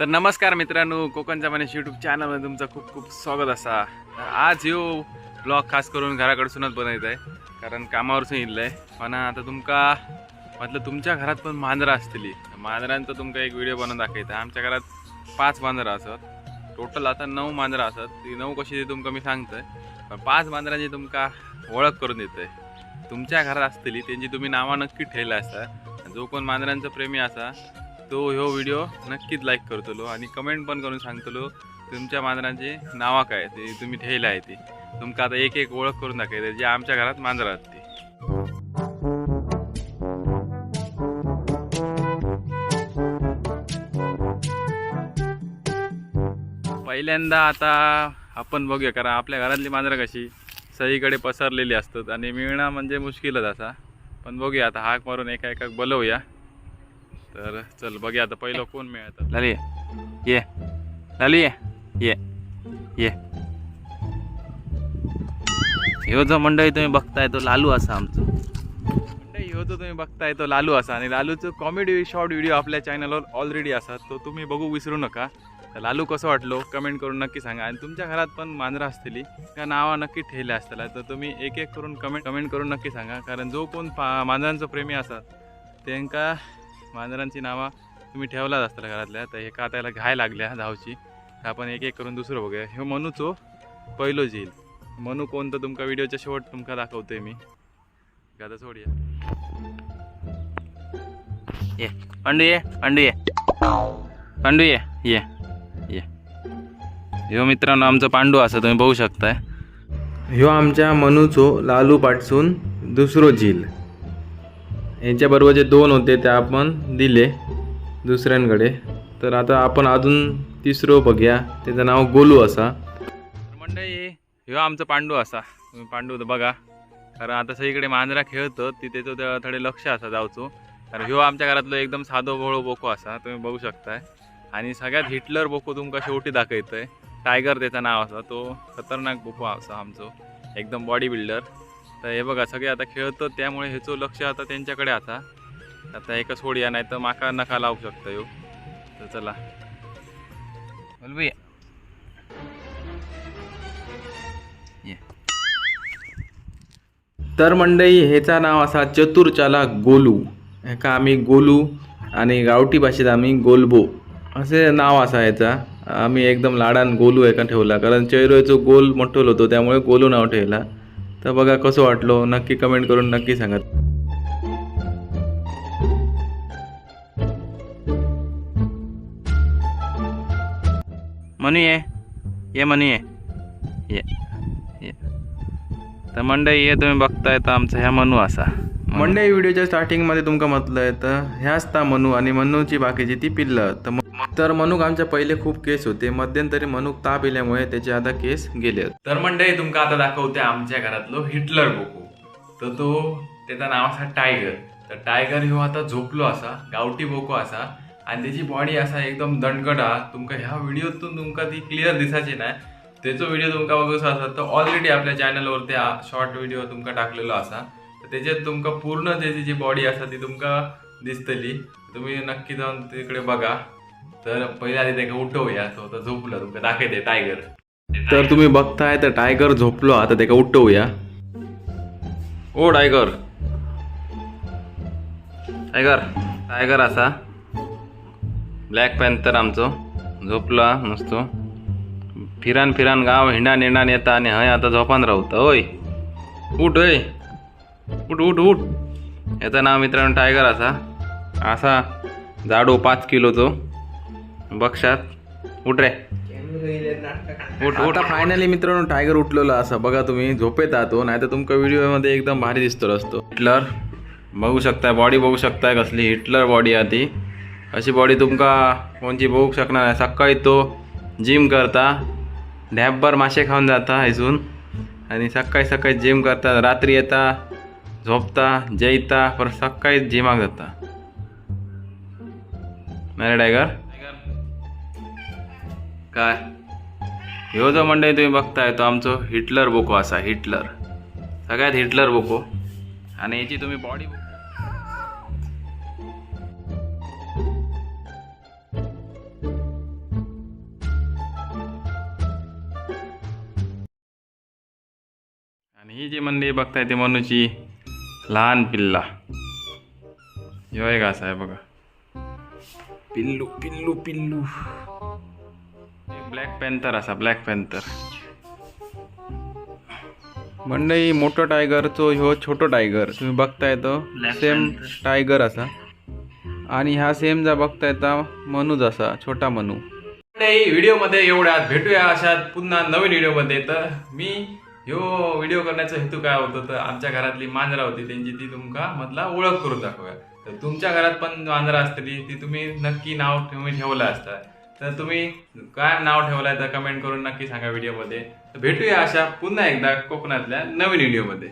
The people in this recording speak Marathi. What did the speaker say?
तर नमस्कार मित्रांनो कोकणच्या मनीष यूट्यूब चॅनलमध्ये तुमचं खूप खूप स्वागत असा. आज ह्यो ब्लॉग खास करून घराकडसूनच बनवत आहे कारण कामावरसून येईल आहे पण आता तुमका म्हटलं तुमच्या घरात पण मांजरं असतली. मांजरांचा तुमका एक व्हिडिओ बनवून दाखवायचा आमच्या घरात पाच मांजरं असत. टोटल आता नऊ मांजरं असत. ती नऊ कशी ते तुमका मी सांगतोय. पण पाच मांजरांची तुमका ओळख करून देतोय. तुमच्या घरात असतली त्यांची तुम्ही नावं नक्की ठेवलं असता. जो कोण मांजरांचा प्रेमी असा तो ह्यो व्हिडिओ नक्कीच लाईक करतलो आणि कमेंट पण करून सांगतलो तुमच्या मांजरांची नावं काय ते तुम्ही ठेवलं आहे ती. तुमका आता एक एक ओळख करून दाखवायचं जे आमच्या घरात मांजरं आहेत ती. पहिल्यांदा आता आपण बघूया कारण आपल्या घरातली मांजरं कशी सगळीकडे पसरलेली असतात आणि मिळणं म्हणजे मुश्किलच असा. पण बघूया आता हाक मारून एका एकाक बोलवूया. तर चल बघूया आता पहिलं कोण मिळतं. लाली ये. लाली ये. ये. ये. ह्यो जो मंडळी तुम्ही बघताय तो लालू असा आमचं. मंडळी ह्यो जो तुम्ही बघताय तो लालू असा. आणि लालूचं कॉमेडी शॉर्ट व्हिडिओ आपल्या चॅनलवर ऑलरेडी असा. तो तुम्ही बघू विसरू नका. तर लालू कसं वाटलो? कमेंट करून नक्की सांगा. आणि तुमच्या घरात पण मांजरं असतील. का नावं नक्की ठेवले असतील. तर तुम्ही एक एक करून कमेंट कमेंट करून नक्की सांगा. कारण जो कोण पा मांजरांचं प्रेमी असतात त्यांका मांजरांची नावं तुम्ही ठेवलाच असताना घरातल्या तर एका त्याला घाय लागल्या धावची आपण एक एक करून दुसरं बघूया. हो मनूचो पहिलो झील. मनू कोणतं तुमका व्हिडिओच्या शेवट तुमका दाखवतोय मी. आता सोडूया. ये अंडू ये अंडू ये. पांडू ये ये ये. ह्यो मित्रांनो आमचं पांडू असं तुम्ही बघू शकताय. ह्यो आमच्या मनूचो लालू पाटसून दुसरो झील. यांच्याबरोबर जे दोन होते ते आपण दिले दुसऱ्यांकडे. तर आता आपण अजून तिसरो बघूया. त्याचं नाव गोलू असा. मंडळी ह्यो आमचा पांडू असा. तुम्ही पांडू बघा. कारण आता सगळीकडे मांजरा खेळतो ती त्याचं त्या- थोडे लक्ष असा जावचो कारण ह्यो आमच्या घरातलो एकदम साधो भोळो बोको असा तुम्ही बघू शकताय. आणि सगळ्यात हिटलर बोको तुमका शेवटी दाखवतोय. टायगर त्याचं नाव असा तो खतरनाक बोको असा आमचो. एकदम बॉडी बिल्डर तर हे बघा सगळे आता खेळतो त्यामुळे ह्याचं लक्ष आता त्यांच्याकडे आता. आता एकच सोडूया नाही तर माका नका लावू शकता यो. तर चला. ये. तर मंडळी ह्याचा नाव असा चतुरचाला गोलू. ह्याका आम्ही गोलू आणि गावठी भाषेत आम्ही गोलबो. असे नाव असा ह्याचा. आम्ही एकदम लाडान गोलू एका ठेवला. कारण चैरोयचो गोल मोठं होतो त्यामुळे गोलू नाव ठेवला. तर बघा कसं वाटलो. नक्की कमेंट करून नक्की सांगा. म्हणू ये. ये म्हणू ये. ये. ये. तर मंडळी हे तुम्ही बघताय तर आमचा ह्या मनू असा. मंडळी व्हिडिओच्या स्टार्टिंगमध्ये तुमका म्हटलंय तर ह्याच ता मनू आणि मनूची बाकीची ती पिल्लं. तर तर मनुक आमच्या पहिले खूप केस होते. मध्यंतरी मनुक ताप येल्यामुळे त्याचे आता केस गेले तर मंडळी तुमका आता दाखवते आमच्या घरातलो हिटलर बोको तर तो त्याचा नाव असा टायगर तर टायगर ह्यो आता झोपलो असा गावठी बोको असा. आणि त्याची बॉडी असा एकदम दणकट हा. तुमका ह्या व्हिडिओतून तुमका ती क्लिअर दिसायची नाही त्याचो व्हिडिओ तुमका बघूचा असा तर ऑलरेडी आपल्या चॅनलवर त्या शॉर्ट व्हिडिओ तुमका टाकलेलो असा. तर त्याच्यात तुमका पूर्ण त्याची जी बॉडी असा ती तुमका दिसतली. तुम्ही नक्की जाऊन तिकडे बघा. तर पहिल्या आधी त्याला उठवूया तो तर झोपला तुमका दाखवते टायगर तर तुम्ही बघताय तर टायगर झोपलो. आता त्याला उठवूया ओ टायगर टायगर टायगर असा. ब्लॅक पॅन्थर आमचो. झोपला नुसतो फिरान फिरान गाव हिंडान हिंडान येता आणि हय आता झोपान राहता. होय. उठ होय. उठ उठ उठ. याचं नाव मित्रांनो टायगर असा. असा जाडो पाच किलोचो बक्षात उठ रे. उठ उठ. फायनली मित्रांनो टायगर उठलेला असा. बघा तुम्ही झोपेत आहात नाही तर तुमका व्हिडिओमध्ये एकदम भारी दिसतो असतो हिटलर बघू शकताय बॉडी बघू शकताय कसली. हिटलर बॉडी आहे ती. अशी बॉडी तुमका कोणची बघू शकणार नाही. सकाळी तो जिम करता. ढॅबभर मासे खाऊन जाता इथून. आणि सकाळी सकाळी जिम करता. रात्री येता झोपता जेयता परत सकाळी जिमाक जाता. नाही रे टायगर काय? ह्यो जो मंडळी तुम्ही बघताय तो आमचो हिटलर बोको असा हिटलर. सगळ्यात हिटलर बोको. आणि याची तुम्ही बॉडी आणि ही जी मंडळी बघताय ती मनुची लहान पिल्ला. ह्यो एक असा आहे बघा. पिल्लू पिल्लू पिल्लू. ब्लॅक पॅन्थर असा ब्लॅक पॅन्थर मंडई मोठो टायगरचो ह्यो छोटो टायगर तुम्ही बघताय तो सेम टायगर असा. आणि ह्या सेम जा बघताय ता मनूज असा छोटा मनू. व्हिडिओमध्ये एवढ्यात भेटूया अशात. पुन्हा नवीन व्हिडिओमध्ये. तर मी ह्यो व्हिडिओ करण्याचा हेतू काय होतो तर आमच्या घरातली मांजरा होती. त्यांची ती तुमका मधला ओळख करून दाखवूया. तर तुमच्या घरात पण मांजरा असतली ती तुम्ही नक्की नाव तुम्ही ठेवलं असता. तर तुम्ही काय नाव ठेवलंय तर कमेंट करून नक्की सांगा व्हिडिओमध्ये भेटूया अशा पुन्हा एकदा कोकणातल्या नवीन व्हिडिओमध्ये